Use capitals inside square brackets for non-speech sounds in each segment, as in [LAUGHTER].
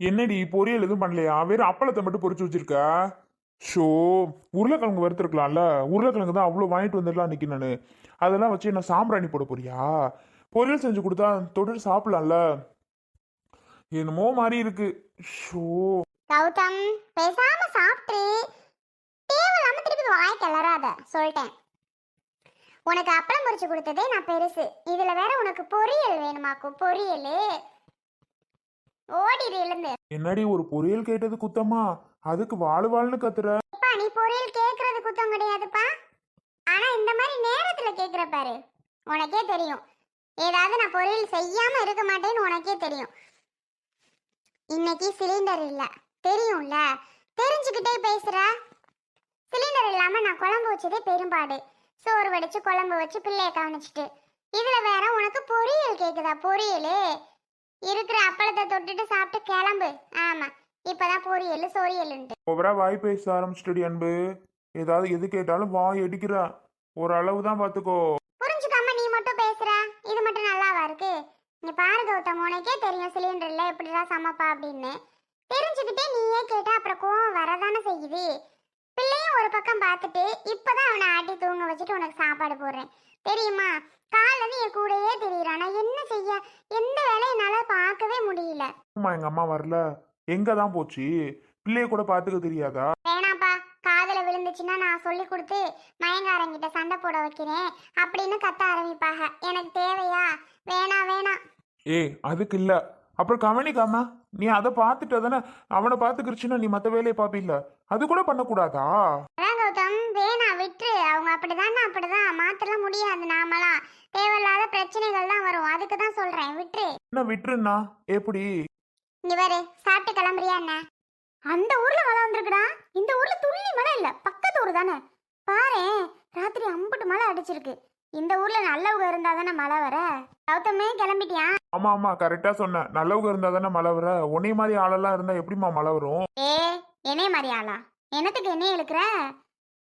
என்னடி பொரியல் எதுவும் பண்ணலையா? வெறும் அப்பளத்தை மட்டும் பொறிச்சு வச்சிருக்க? ஷோ உருளைக்கிழங்கு வறுத்துருக்கலாம்ல? உருளைக்கிழங்கு தான் அவ்வளோ வாங்கிட்டு வந்துடலாம் அன்றைக்கி நான். அதெல்லாம் வச்சு என்ன சாம்பிராணி போட போறியா? பொரியல் செஞ்சு கொடுத்தா தொட்டு சாப்பிடலாம்ல? என்னமோ மாதிரி இருக்கு. ஷோ. கௌதம் பேசாம சாப்பிட்டு தேவையில்லாம திருப்பி வாய் கிளறாத. சொல்லிட்டேன். உனக்கு அப்பளம் பொரிச்சு கொடுத்ததே நான் பெருசு. இதுல வேற உனக்கு பொரியல் வேணுமாக்கும். பொரியல். ஓடிடு எழுந்து. என்னடி ஒரு பொரியல் கேட்டது குத்தமா? அதுக்கு வாழ் வாழ்னு கத்துற. அப்பா நீ பொரியல் கேக்குறது குத்தம் கிடையாதுப்பா. ஆனா இந்த மாதிரி நேரத்துல கேக்குற பாரு. உனக்கே தெரியும். ஏதாவது நான் பொரியல் செய்யாம இருக்க மாட்டேன்னு உனக்கே தெரியும். இன்னைக்கு சிலிண்டர் இல்ல. தெரியும்ல? தெரிஞ்சுக்கிட்டே பேசுற. சிலிண்டர் இல்லாம நான் குழம்பு வச்சதே பெரும்பாடு. சோறு வடிச்சு குழம்பு வச்சு பிள்ளைய கவனிச்சிட்டு. இதுல வேற உனக்கு பொரியல் கேக்குதா? பொரியல்? இருக்கிற அப்பளத்தை தொட்டுட்டு சாப்பிட்டு கிளம்பு. ஆமா இப்பதான் பொரியல் சொரியல்ன்ட்டு. ஓவரா வாய் பேச ஆரம்பிச்சிட்டடி அன்பு. ஏதாவது எது கேட்டாலும் வாய் அடிக்கிறா ஒரு அளவு தான் பார்த்துக்கோ புரிஞ்சுக்காம நீ மட்டும் பேசுற. இது மட்டும் நல்லாவா இருக்கு? நீ பாரு கௌதம் உனக்கே தெரியும் சிலிண்டர்ல எப்படிதான் சமைப்பா அப்படின்னு. தெரிஞ்சுக்கிட்டே நீயே கேட்டா அப்புறம் கோவம் வரதானே செய்யுது. பிள்ளையும் ஒரு பக்கம் பார்த்துட்டு இப்பதான் அவனை ஆட்டி தூங்க வச்சுட்டு உனக்கு சாப்பாடு போடுறேன். தெரியுமா? இருந்து என் கூடயே தெரியுறான் நான் என்ன செய்ய? எந்த வேலையும் என்னால பார்க்கவே முடியல. அம்மா எங்க அம்மா வரல? எங்க தான் போச்சு? பிள்ளைய கூட பாத்துக்க தெரியாதா? வேணாப்பா காதல விழுந்துச்சுன்னா நான் சொல்லி கொடுத்து மயங்காரங்கிட்ட சண்டை போட வைக்கிறேன் அப்படின்னு கத்த ஆரம்பிப்பாங்க எனக்கு தேவையா? வேணாம் வேணாம் ஏய் அதுக்கு இல்ல. அப்புறம் கவனிக்காம நீ அதை பார்த்துட்டு தானே அவனை பார்த்துக்கிருச்சுன்னா நீ மற்ற வேலையை பார்ப்பில்ல. அது கூட பண்ணக்கூடாதா? அதான் கௌதம். அவங்க அப்படிதானே? அப்படிதான். மாத்தலாம் முடியாது நாமலாம் தேவையில்லாத பிரச்சனைகள் தான் வரும். அதுக்கு தான் சொல்றேன். விட்டுரு. என்ன விட்டுருண்ணா? எப்படி? இங்க பாரு. சாப்பிட்டு கிளம்புறியா என்ன? அந்த ஊர்ல மழை வந்திருக்குடா. இந்த ஊர்ல துள்ளி மழை இல்ல. பக்கத்து ஊர் தானே. பாரு. ராத்திரி அம்புட்டு மழை அடிச்சிருக்கு. இந்த ஊர்ல நல்லவங்க இருந்தா தானே மழை வர? கௌதமே கிளம்பிட்டியா? ஆமா ஆமா. கரெக்டா சொன்னேன் நல்லவங்க இருந்தா தானே மழை வர. உன்னை மாதிரி ஆளெல்லாம் இருந்தா எப்படிம்மா மழை வரும்? ஏ என்னைய மாதிரி ஆளா? என்னத்துக்கு என்னைய இழுக்கிற?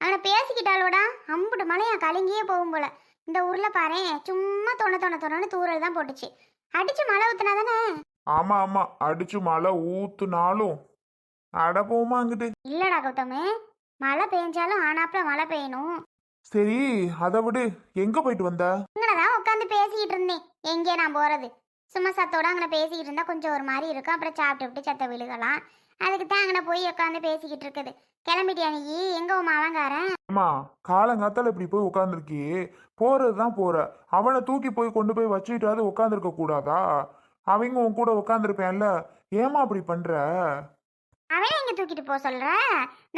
அவனை பேசிக்கிட்டாலோடா அம்புட்டு மழையா கலங்கியே போகும் போல. இந்த ஊர்ல பாரு சும்மா தொண தொண தொணன்னு தூரல் தான் போட்டுச்சு. அடிச்சு மழை ஊத்துனா தானே? ஆமா ஆமா. அடிச்சு மழை ஊத்துனாலும். அட போமா அங்கிட்டு. இல்லடா கௌதமே. மழை பெஞ்சாலும் ஆனாப்புல மழை பெய்யணும். சரி அதை விடு. எங்க போயிட்டு வந்த? இங்கனதான் உட்காந்து பேசிக்கிட்டு இருந்தேன். எங்கே நான் போறது? சும்மா சத்தோட அங்கே பேசிக்கிட்டு இருந்தா கொஞ்சம் ஒரு மாதிரி இருக்கும் அப்புறம் சாப்பிட்டு விட்டு சத்த விழுகலாம். அதுக்கு தான் அங்கே போய் உட்காந்து பேசிக்கிட்டு இருக்குது. கிளம்பிட்டியா நீ? எங்க உன் மாவங்காரன் அம்மா காலங்காத்தால இப்படி போய் உட்காந்துருக்கியே போறதுதான் போற. அவனை தூக்கி போய் கொண்டு போய் வச்சுக்கிட்டாவது உட்காந்துருக்க கூடாதா? அவங்க உன் கூட உட்காந்துருப்பேன்ல ஏமா அப்படி பண்ற? அவனே இங்க தூக்கிட்டு போக சொல்ற?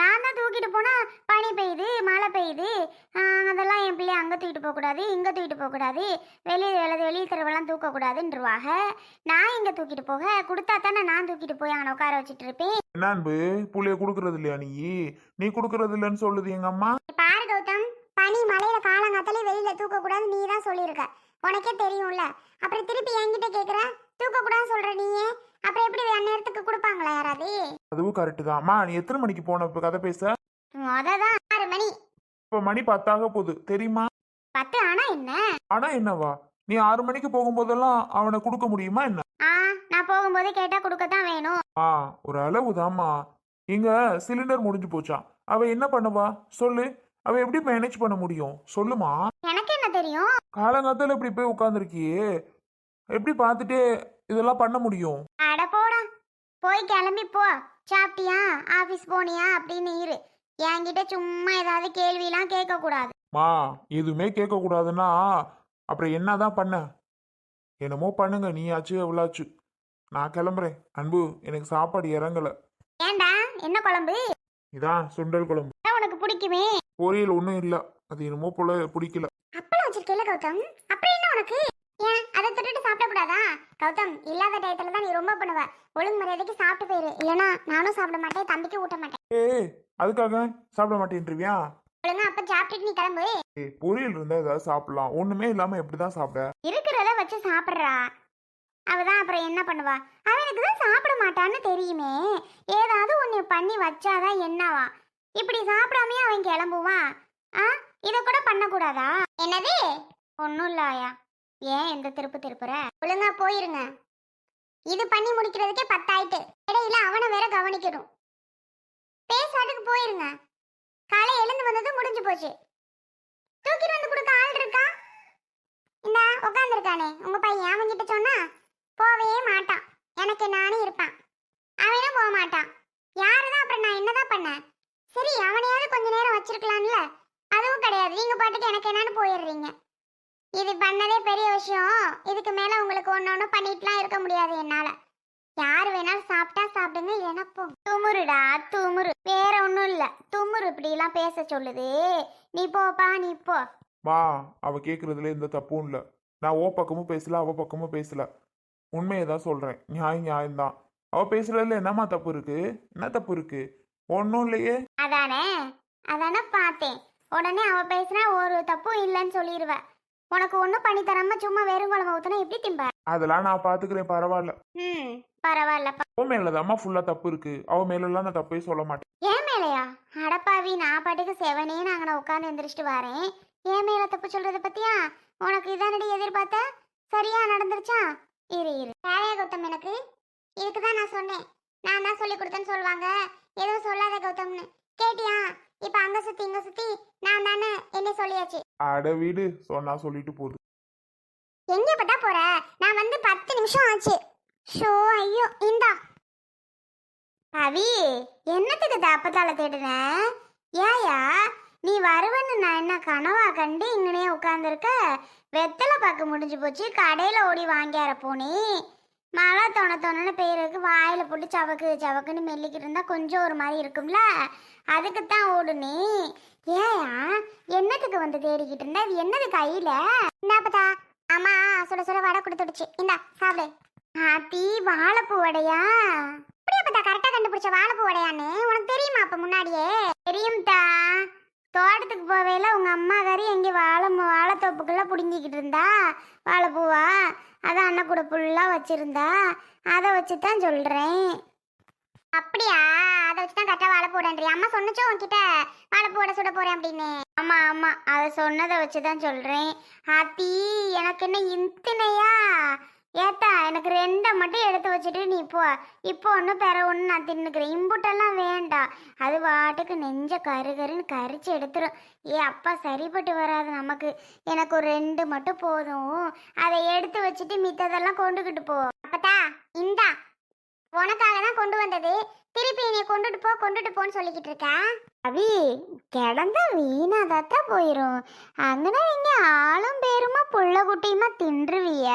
நான் தான் தூக்கிட்டு போனா பனி பெய்யுது மழை பெய்யுது. அதெல்லாம் தூக்கிட்டு போக கூடாது இங்க தூக்கிட்டு போக கூடாது வெளியே வெளியே வெளியே தெருவெல்லாம் தூக்க கூடாதுன்றவாக நான் இங்க தூக்கிட்டு போக? கொடுத்தா தானே நான் தூக்கிட்டு போய் அவனை உட்கார வச்சுட்டு இருப்பேன். என்ன அன்பு? புள்ளைய கொடுக்கறது இல்லையா நீ? நீ கொடுக்கறது இல்லைன்னு சொல்லுது எங்க அம்மா. பாரு கௌதம் பனி மலையில காலங்காத்தாலே வெளியில தூக்க கூடாது நீ தான் சொல்லியிருக்க. உனக்கே தெரியும்ல. அப்புறம் திருப்பி என்கிட்ட கேக்குற தூக்க கூடாதுன்னு சொல்ற நீயே. அப்புறம் எப்படி நேரத்துக்கு கொடுப்பாங்களா யாராவது? அதுவும் கரெக்டு தான். அம்மா நீ எத்தனை மணிக்கு போன இப்ப கதை பேச? மொததான் ஆறு மணி. இப்ப மணி பத்தாக போகுது. தெரியுமா? பத்து ஆனா என்ன? ஆனா என்னவா? நீ ஆறு மணிக்கு போகும்போதெல்லாம் அவனை கொடுக்க முடியுமா என்ன? ஆ நான் போகும்போது கேட்டா கொடுக்கத்தான் வேணும். ஆ ஒரு அளவுதாம்மா. இங்க சிலிண்டர் முடிஞ்சு போச்சாம் அவ என்ன பண்ணுவா? சொல்லு. அவ எப்படி மேனேஜ் பண்ண முடியும்? சொல்லுமா? எனக்கு என்ன தெரியும்? காலங்காத்தால இப்படி போய் உட்காந்துருக்கியே எப்படி பார்த்துட்டே இதெல்லாம் பண்ண முடியும்? அட போடா. போய் கிளம்பி போ. சாப்பிட்டியா? ஆபீஸ் போனியா? அப்படின்னு இரு. என்கிட்ட சும்மா ஏதாவது கேள்விலாம் கேட்க கூடாது மா எதுவுமே கேட்க கூடாதுன்னா அப்புறம் என்னதான் பண்ண? என்னமோ பண்ணுங்க நீயாச்சு எவ்வளாச்சு நான் கிளம்புறேன். அன்பு எனக்கு சாப்பாடு இறங்கல. ஏன்டா என்ன குழம்பு? இதான் சுண்டல் குழம்பு. அதான் உனக்கு பிடிக்குமே. பொரியல் ஒன்றும் இல்லை. அது என்னமோ போல பிடிக்கல. அப்பளம் வச்சிருக்கேல கௌதம்? அப்புறம் என்ன உனக்கு? ஏன்? அதை தொட்டுட்டு சாப்பிட கூடாதா? கௌதம் இல்லாத டயத்துல தான் நீ ரொம்ப பண்ணுவ. ஒழுங்கு மரியாதைக்கு சாப்பிட்டு போயிரு. இல்லனா நானும் சாப்பிட மாட்டேன் தம்பிக்கு ஊட்ட மாட்டேன். ஏய் அதுக்காக சாப்பிட மாட்டேன்றியா ஒழுங்கா அப்ப சாப்பிட்டுட்டு நீ கிளம்பு. ஏய் பொரியல் இருந்தா ஏதாவது சாப்பிடலாம். ஒண்ணுமே இல்லாம எப்படிதான் சாப்பிட? இருக்கிறத வச்சு சாப்பிடுறா. அவதான் அப்புறம் என்ன பண்ணுவா? அவனுக்கு தான் சாப்பிட மாட்டான்னு தெரியுமே. ஏதாவது ஒன்று பண்ணி வச்சாதான் என்னவா? இப்படி சாப்பிடாமயே அவன் கிளம்புவான். ஆ? இதை கூட பண்ணக்கூடாதா? என்னது? ஒன்றும் இல்ல ஆயா ஏன் எந்த திருப்பு திருப்புற? ஒழுங்கா போயிருங்க. இது பண்ணி முடிக்கிறதுக்கே பத்தாயிட்டு. இடையில அவனை வேற கவனிக்கணும். பேசாட்டுக்கு போயிருங்க. காலை எழுந்து வந்தது முடிஞ்சு போச்சு. தூக்கிட்டு வந்து கொடுக்க ஆள் இருக்கா? இந்தா உட்காந்துருக்கானே உங்க பையன் அவன்கிட்ட சொன்னா போவே மாட்டான். எனக்கு நானே இருப்பான். அவனும் போக மாட்டான். யாருதான் அப்புறம் நான் என்னதான் பண்ணேன் சரி அவனையாவது கொஞ்ச நேரம் வச்சிருக்கலாம்ல? அதுவும் கிடையாது. நீங்க பாட்டுக்கு எனக்கு என்னன்னு போயிடுறீங்க. இது பண்ணதே பெரிய விஷயம். இதுக்கு மேல உங்களுக்கு ஒண்ணு ஒண்ணு பண்ணிட்டுலாம் இருக்க முடியாது என்னால. யார் வேணாலும் சாப்பிட்டா சாப்பிடுங்க இல்லைன்னா போ. துமுருடா துமுரு. வேற ஒண்ணும் இல்ல. துமுரு இப்படி எல்லாம் பேச சொல்லுது. நீ போப்பா நீ போ. மா அவ கேட்கறதுல எந்த தப்பும் இல்லை. நான் ஓ பக்கமும் பேசல அவ பக்கமும் பேசல. உண்மையை தான் சொல்றேன். நியாயம் நியாயம்தான். அவ பேசுறதுல என்னம்மா தப்பு இருக்கு? என்ன தப்பு இருக்கு? ஒன்றும் இல்லையே. அதானே? அதானே பார்த்தேன். உடனே அவ பேசினா ஒரு தப்பும் இல்லைன்னு சொல்லிடுவ உனக்கு ஒன்றும் பண்ணி தராம சும்மா வெறும் குழம்பு ஊத்துனா எப்படி திம்ப? அதெல்லாம் நான் பாத்துக்கிறேன் பரவாயில்ல. ம் பரவாயில்லப்பா அவ மேலதாம்மா ஃபுல்லா தப்பு இருக்கு. அவ மேலெல்லாம் நான் தப்பே சொல்ல மாட்டேன். ஏன் மேலையா? அடப்பாவி நான் பாட்டுக்கு செவனே நாங்கள் உட்காந்து எந்திரிச்சிட்டு வரேன். ஏன் மேல தப்பு சொல்றத பத்தியா? உனக்கு இதானடி எதிர்பார்த்த? சரியா நடந்துருச்சா? இரு இரு. தேவையா கௌதம் எனக்கு? இதுக்கு தான் நான் சொன்னேன். நான் தான் சொல்லி கொடுத்தேன்னு சொல்லுவாங்க. எதுவும் சொல்லாத கௌதம்னு. கேட்டியா? இப்ப அங்க சுத்தி இங்க சுத்தி நான் தானே? என்ன சொல்லியாச்சு. அட வீடு சொன்னா சொல்லிட்டு போகுது எங்க பட்டா போற? நான் வந்து பத்து நிமிஷம் ஆச்சு. ஷோ ஐயோ இந்தா. பவி என்னத்துக்கு தப்பத்தால தேடுன ஏயா நீ வருவன்னு நான் என்ன கனவா கண்டு இங்கனே உட்காந்துருக்க வெத்தலை பார்க்க முடிஞ்சு போச்சு கடையில் ஓடி வாங்கியார போனே மழை தொண தொணன்னு பெய்யறதுக்கு வாயில போட்டு சவக்கு சவக்குன்னு மெல்லிக்கிட்டு இருந்தா கொஞ்சம் ஒரு மாதிரி இருக்கும்ல? அதுக்கு தான் ஓடுனே. ஏயா என்னத்துக்கு வந்து தேடிக்கிட்டு இருந்தா? இது என்னது கையில? பார்த்தா அம்மா சுட சுட வடை கொடுத்துடுச்சு. இந்தா சாப்பிடு. ஆத்தி வாழைப்பூ வடையா? அப்படியே பார்த்தா கரெக்டா கண்டுபிடிச்ச வாழைப்பூ வடையான்னு? உனக்கு தெரியுமா அப்ப முன்னாடியே? தெரியும்தா தோட்டத்துக்கு போவேல உங்க அம்மா கறி எங்க வாழை ம- வாழைத்தோப்புக்குள்ள புடுங்கிக்கிட்டு இருந்தா வாழைப்பூவா? அதை அண்ணன் கூட ஃபுல்லாக வச்சிருந்தா அதை வச்சு தான் சொல்கிறேன் அப்படியா? அதை வச்சு தான் கரெக்டாக வாழை போடன்றி அம்மா சொன்னச்சோ உன்கிட்ட? வாழை போட சுட போகிறேன் அப்படின்னு. ஆமா ஆமா. அதை சொன்னதை வச்சு தான் சொல்கிறேன் ஆத்தி எனக்கு என்ன இந்தனையா ஏத்தா எனக்கு ரெண்டை மட்டும் எடுத்து வச்சுட்டு நீ போ. இப்போ ஒன்று பெற ஒன்று நான் தின்னுக்கிறேன். இம்புட்டெல்லாம் வேண்டாம் அது வாட்டுக்கு நெஞ்ச கரு கருன்னு கரிச்சு எடுத்துரும். ஏ அப்பா சரிப்பட்டு வராது நமக்கு. எனக்கு ஒரு ரெண்டு மட்டும் போதும். அதை எடுத்து வச்சுட்டு மித்ததெல்லாம் கொண்டுக்கிட்டு போ. அப்பட்டா இந்தா. உனக்காக தான் கொண்டு வந்தது. திருப்பி நீ கொண்டுட்டு போ கொண்டுட்டு போன்னு சொல்லிக்கிட்டு இருக்க? அவி கிடந்தா வீணாதான் போயிரும். அங்கன நீங்க ஆளும் பேருமா புள்ள குட்டியுமா தின்றுவிய.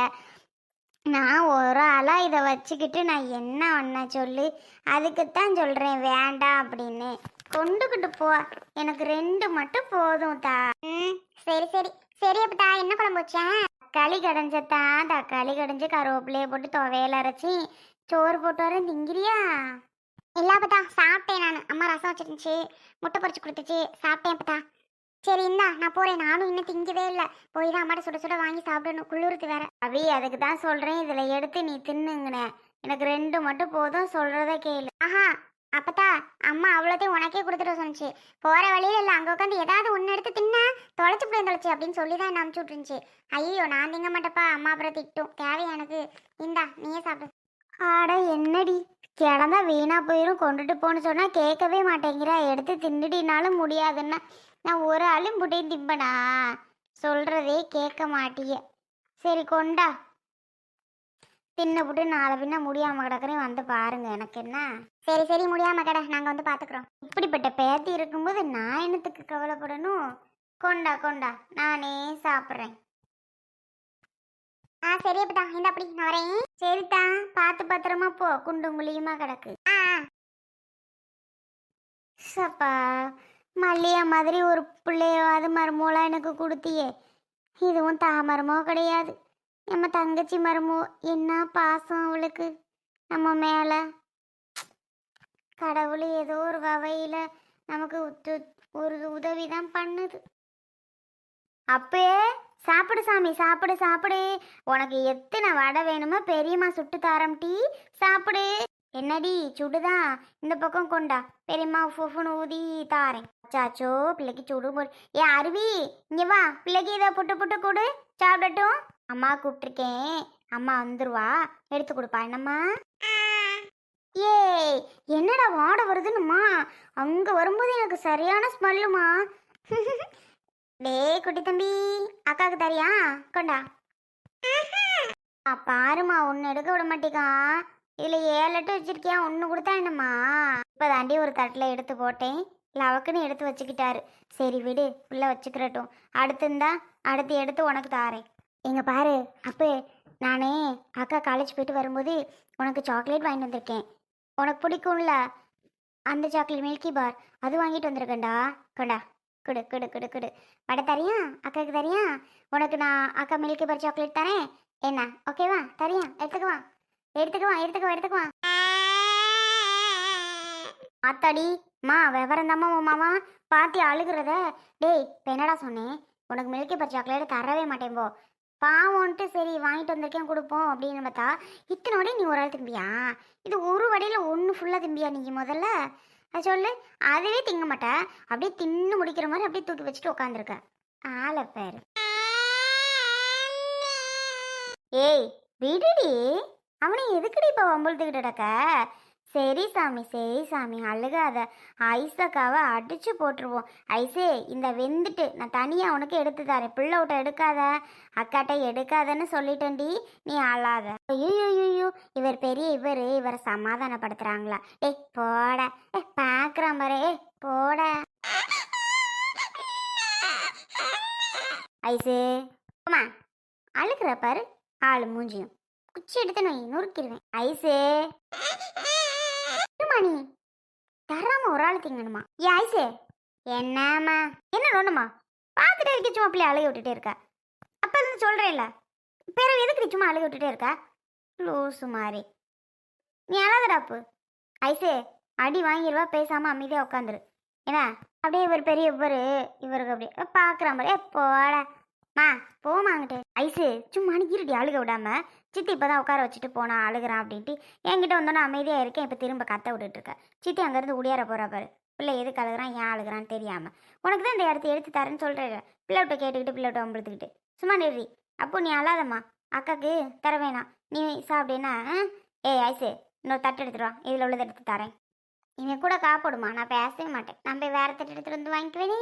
நான் ஒரு ஆளா இதை வச்சுக்கிட்டு நான் என்ன பண்ண சொல்லு? அதுக்குத்தான் சொல்றேன் வேண்டாம் அப்படின்னு. கொண்டுக்கிட்டு போ. எனக்கு ரெண்டு மட்டும் போதும் தா. ம் சரி சரி. சரி அப்பதா என்ன குழம்பு வச்சேன் தக்காளி கடைஞ்சத்தான் தக்காளி கடைஞ்சு கருவேப்பிலையை போட்டு துவையல் அரைச்சி சோறு போட்டு வரேன் திங்கிறியா? இல்லாப்பதா சாப்பிட்டேன் நான். அம்மா ரசம் வச்சிருந்துச்சு முட்டை பொரிச்சு கொடுத்துச்சு. சாப்பிட்டேன் அப்பதா சரி இந்தா நான் போறேன். நானும் இன்னும் திங்கவே இல்லை. போய் தான் அம்மாட்ட சுட சுட வாங்கி சாப்பிடணும். குளிருக்கு வேற. அவி அதுக்கு தான் சொல்றேன். இதுல எடுத்து நீ தின்னுங்கண்ணே எனக்கு ரெண்டு மட்டும் போதும். சொல்றத கேளு. ஆஹா அப்பத்தா அம்மா அவ்வளோத்தையும் உனக்கே கொடுத்துட்டு சொன்னிச்சு. போற வழியில இல்லை அங்கே உட்காந்து ஏதாவது ஒன்று எடுத்து தின்ன தொலைச்சு போய் தொலைச்சு அப்படின்னு சொல்லி தான் என்ன அமுச்சு விட்டுருந்துச்சு. ஐயோ நான் திங்க மாட்டேப்பா. அம்மா அப்புறம் திட்டும். தேவை எனக்கு? இந்தா நீயே சாப்பிடு. ஆட என்னடி? கிடந்தா வீணா போயிடும் கொண்டுட்டு போன்னு சொன்னா கேட்கவே மாட்டேங்கிற. எடுத்து தின்னுடினாலும் முடியாதுன்னா நான் ஒரு ஆளும் புட்டையும் திம்பனா? சொல்றதே கேட்க மாட்டிய. சரி கொண்டா. தின்ன புட்டு நாளை பின்ன முடியாம கிடக்குறேன் வந்து பாருங்க எனக்கு என்ன? சரி சரி முடியாம கடை நாங்க வந்து பாத்துக்கிறோம். இப்படிப்பட்ட பேத்தி இருக்கும்போது நான் என்னத்துக்கு கவலைப்படணும்? கொண்டா கொண்டா நானே சாப்பிட்றேன். ஆ சரி அப்படா இந்த அப்படி நான் வரேன். சரிட்டா பார்த்து பத்திரமா போ. குண்டும் குழியுமா கிடக்கு. ஆ சப்பா மல்லியா மாதிரி ஒரு பிள்ளையோ அது மருமோலாம் எனக்கு கொடுத்தியே. இதுவும் தாமரமோ கிடையாது. நம்ம தங்கச்சி மருமோ என்ன பாசம் அவளுக்கு? நம்ம மேலே. கடவுள் ஏதோ ஒரு வகையில் நமக்கு ஒரு உதவி தான் பண்ணுது. அப்பே சாப்பிடு சாமி சாப்பிடு சாப்பிடு. உனக்கு எத்தனை வடை வேணுமோ பெரியம்மா சுட்டு தாரம் டீ. சாப்பிடு. என்னடி சுடுதான் இந்த பக்கம் கொண்டா. பெரியம்மா ஃபுஃபுன்னு ஊதி தாரேன். அச்சாச்சோ பிள்ளைக்கு சுடு போடு ஏ அருவி இங்கே வா. பிள்ளைக்கு இதை புட்டு புட்டு கொடு. சாப்பிடட்டும். அம்மா கூப்பிட்டுருக்கேன். அம்மா வந்துருவா. எடுத்து கொடுப்பா. என்னம்மா? ஏய் என்னடா வாட வருதுன்னுமா? அங்கே வரும்போது எனக்கு சரியான ஸ்மெல்லுமா [LAUGHS] டேய் குட்டி தம்பி. அக்காவுக்கு தரியா? கொண்டா. பாருமா பாரும்மா ஒன்று எடுக்க விட மாட்டேக்கா. இதில் ஏழு எட்டு வச்சிருக்கியா? ஒன்று கொடுத்தா என்னம்மா? இப்போ தாண்டி ஒரு தட்டில் எடுத்து போட்டேன். லவக்குன்னு எடுத்து வச்சுக்கிட்டாரு. சரி விடு. உள்ள வச்சுக்கிறட்டும். அடுத்து இருந்தா அடுத்து எடுத்து உனக்கு தாரேன். எங்க பாரு அப்போ நானே அக்கா காலேஜ் போயிட்டு வரும்போது உனக்கு சாக்லேட் வாங்கிட்டு வந்திருக்கேன். உனக்கு பிடிக்கும்ல? அந்த சாக்லேட் மில்கி பார் அது வாங்கிட்டு வந்திருக்கேன்டா. கொண்டா. குடு குடு குடு குடு. வடை தரியா? அக்காவுக்கு தரியா? உனக்கு நான் அக்கா மில்கி பர் சாக்லேட் தரேன். என்ன? ஓகேவா தரியா? எடுத்துக்குவா எடுத்துக்குவா எடுத்துக்குவா எடுத்துக்குவா ஆத்தாடி மா விவரம் தாம்மா உன் மாமா. பாத்தி அழுகிறத. டேய் இப்போ என்னடா சொன்னேன் உனக்கு மில்கி பர் சாக்லேட் தரவே மாட்டேன் போ. பாவம்ன்ட்டு சரி வாங்கிட்டு வந்திருக்கேன் கொடுப்போம் அப்படின்னு பார்த்தா இத்தனை வடையும் நீ ஒரு ஆள் திம்பியா இது ஒரு வடையில் ஒன்று ஃபுல்லாக திம்பியா நீங்கள் முதல்ல? சொல்லு. அதுவே திங்க மாட்டேன் அப்படியே தின்னு முடிக்கிற மாதிரி அப்படியே தூக்கி வச்சுட்டு உட்காந்துருக்க ஆளை பேர். ஏய் விடுடி. அவனை எதுக்குடி இப்போ வம்புழுத்துக்கிட்டு கிடக்க? சரி சாமி சரி சாமி அழுகாத. ஐசக்காவை அடிச்சு போட்டுருவோம். ஐசே இந்த வெந்துட்டு. நான் தனியாக உனக்கு எடுத்து தரேன். பிள்ளை விட்ட எடுக்காத. அக்காட்ட எடுக்காதன்னு சொல்லிட்டேன்டி. நீ அழாத. ஐயோ இவர் பெரிய இவர். இவரை சமாதானப்படுத்துறாங்களா. ஏய் போட. ஏ பார்க்குறான் பாரு. ஏ போட. ஐசே அம்மா அழுகிற பாரு. ஆள் மூஞ்சியும். குச்சி எடுத்து நான் நொறுக்கிடுவேன் ஐசே மணி தராம ஒரு ஆள் திங்கணுமா? ஏ ஐசே. என்னம்மா? என்ன ஒண்ணுமா பார்த்துட்டே இருக்க சும்மா பிள்ளை அழுகி விட்டுட்டே இருக்க. அப்ப இருந்து சொல்றேன்ல பிறகு எதுக்கு சும்மா அழுகி விட்டுட்டே இருக்க? லூசு மாதிரி. நீ அழாதடாப்பு ஐசே அடி வாங்கிடுவா பேசாம அமைதியாக உட்காந்துரு என்ன அப்படியே இவர் பெரிய இவரு இவருக்கு அப்படியே பார்க்குற மாதிரி போட. மா போமாங்கிட்டே ஐசு சும்மா இருடி அழுக விடாம. சித்தி இப்போ தான் உட்கார வச்சுட்டு போனா அழுகிறான் அப்படின்ட்டு என்கிட்ட வந்தோன்னே அமைதியாக இருக்கேன். இப்போ திரும்ப கத்த விட்டுட்டு சித்தி அங்கேருந்து உடியார போகிற பாரு. பிள்ளை எதுக்கு அழுகுறான்? ஏன் அழுகுறான்னு தெரியாமல் உனக்கு தான் இந்த இடத்த எடுத்து தரேன்னு சொல்கிற பிள்ளைகிட்ட கேட்டுக்கிட்டு பிள்ளைகிட்ட அம்பளத்துக்கிட்டு சும்மா நிறுதி அப்போ நீ அழாதம்மா. அக்காக்கு தர வேணாம். நீ சாப்பிட்டேன்னா ஏய் ஐசு இன்னொரு தட்டு எடுத்துடுவான் இதில் உள்ளதை எடுத்து தரேன். இவன் கூட காப்பிடுமா நான் பேசவே மாட்டேன். நம்ம வேறு தட்டு எடுத்துகிட்டு வந்து வாங்கிக்குவேனே.